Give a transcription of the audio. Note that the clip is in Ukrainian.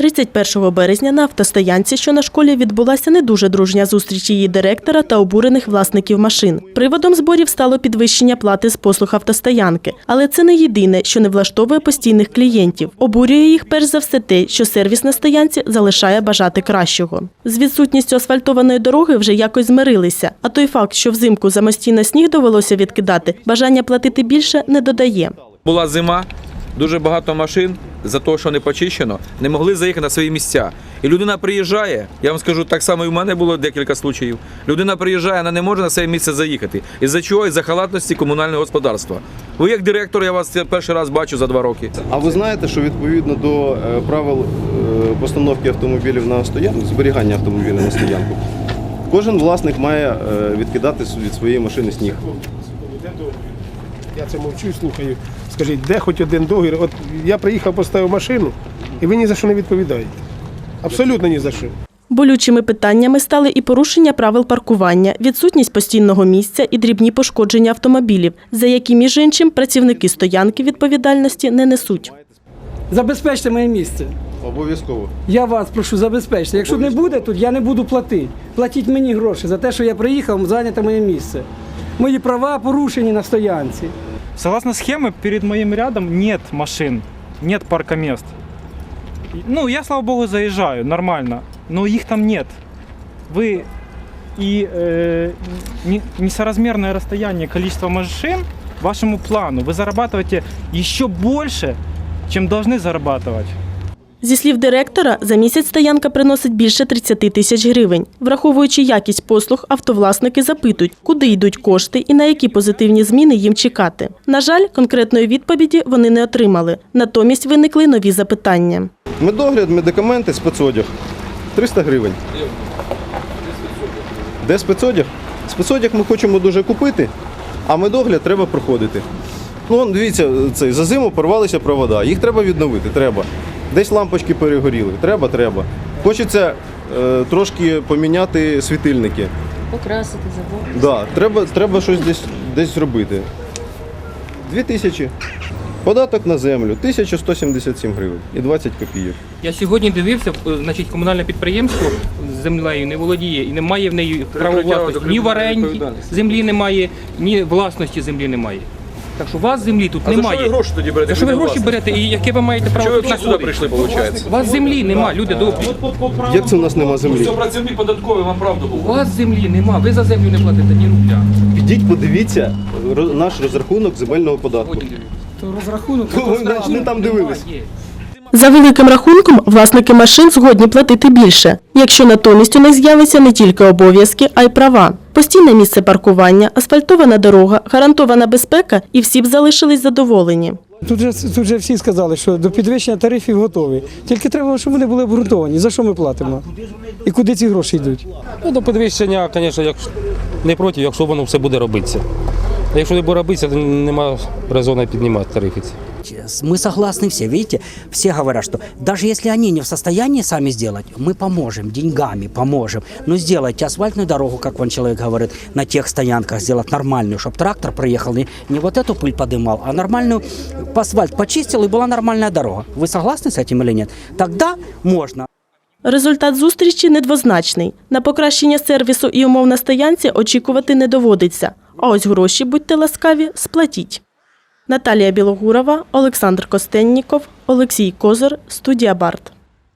31 березня на автостоянці, що на школі, відбулася не дуже дружня зустріч її директора та обурених власників машин. Приводом зборів стало підвищення плати з послуг автостоянки. Але це не єдине, що не влаштовує постійних клієнтів. Обурює їх перш за все те, що сервіс на стоянці залишає бажати кращого. З відсутністю асфальтованої дороги вже якось змирилися. А той факт, що взимку самостійно сніг довелося відкидати, бажання платити більше не додає. Була зима, дуже багато машин за те, що не почищено, не могли заїхати на свої місця. І людина приїжджає, я вам скажу, так само і в мене було декілька случаїв. Людина приїжджає, вона не може на своє місце заїхати. Із-за чого? Із-за халатності комунального господарства. Ви як директор, я вас перший раз бачу за два роки. А ви знаєте, що відповідно до е, правил е, постановки автомобілів на стоянку, зберігання автомобіля на стоянку, кожен власник має е, відкидати від своєї машини сніг. Я це мовчу і слухаю. Скажіть, де хоч один договір? От я приїхав, поставив машину, і ви ні за що не відповідаєте. Абсолютно ні за що. Болючими питаннями стали і порушення правил паркування, відсутність постійного місця і дрібні пошкодження автомобілів, за які, між іншим, працівники стоянки відповідальності не несуть. Забезпечте моє місце. Обов'язково. Я вас прошу забезпечте. Якщо не буде тут, я не буду платити. Платіть мені гроші за те, що я приїхав зайняти моє місце. Мої права порушені на стоянці. Согласно схеме, перед моим рядом нет машин, нет паркомест. И- Ну, я, слава богу, заезжаю нормально, но их там нет. Вы и э, не- несоразмерное расстояние количества машин вашему плану, вы зарабатываете еще больше, чем должны зарабатывать. Зі слів директора, за місяць стоянка приносить більше 30 тисяч гривень. Враховуючи якість послуг, автовласники запитують, куди йдуть кошти і на які позитивні зміни їм чекати. На жаль, конкретної відповіді вони не отримали. Натомість виникли нові запитання. Медогляд, медикаменти, спецодяг. 300 гривень. Де спецодяг? Спецодяг ми хочемо дуже купити, а медогляд треба проходити. Ну, дивіться, цей, за зиму порвалися провода. Їх треба відновити, треба. Десь лампочки перегоріли. Треба, треба. Хочеться е, трошки поміняти світильники. Покрасити забор. Да, треба, треба щось десь, десь зробити. Дві тисячі. Податок на землю 1177 гривень і 20 копійок. Я сьогодні дивився, е, значить, комунальне підприємство з землею не володіє і немає в неї права власності. Ні в оренді землі немає, ні власності землі немає. Так що у вас землі тут А за немає. що ви гроші тоді берете? За що ви гроші берете і яке ви маєте право Що ви тут взагалі сюди прийшли, виходить? У вас землі нема, люди добрі. Як це у нас нема землі? Все працівник податковий, вам правду У вас землі нема, ви за землю не платите ні рубля. Підіть, подивіться наш розрахунок земельного податку. То розрахунок. Ну, ви навіть не там дивились. За великим рахунком, власники машин згодні платити більше, якщо натомість у них з'явиться не тільки обов'язки, а й права. Постійне місце паркування, асфальтована дорога, гарантована безпека і всі б залишились задоволені. Тут же, тут же всі сказали, що до підвищення тарифів готові. Тільки треба, щоб вони були обґрунтовані. За що ми платимо? І куди ці гроші йдуть? Ну, до підвищення, звісно, як не проти, якщо воно все буде робитися. А якщо не буде робитися, то немає резону піднімати тарифи. ці. Мы согласны все, видите, все говорят, что даже если они не в состоянии сами сделать, мы поможем, деньгами поможем. Но сделайте асфальтную дорогу, как вон человек говорит, на тех стоянках сделать нормальную, чтобы трактор проехал, не, не вот эту пыль подымал, а нормальную, по асфальт почистил и была нормальная дорога. Вы согласны с этим или нет? Тогда можно. Результат зустрічі недвозначний. На покращення сервісу і умов на стоянці очікувати не доводиться. А ось гроші, будьте ласкаві, сплатіть. Наталія Білогурова, Олександр Костенніков, Олексій Козир, студія Барт.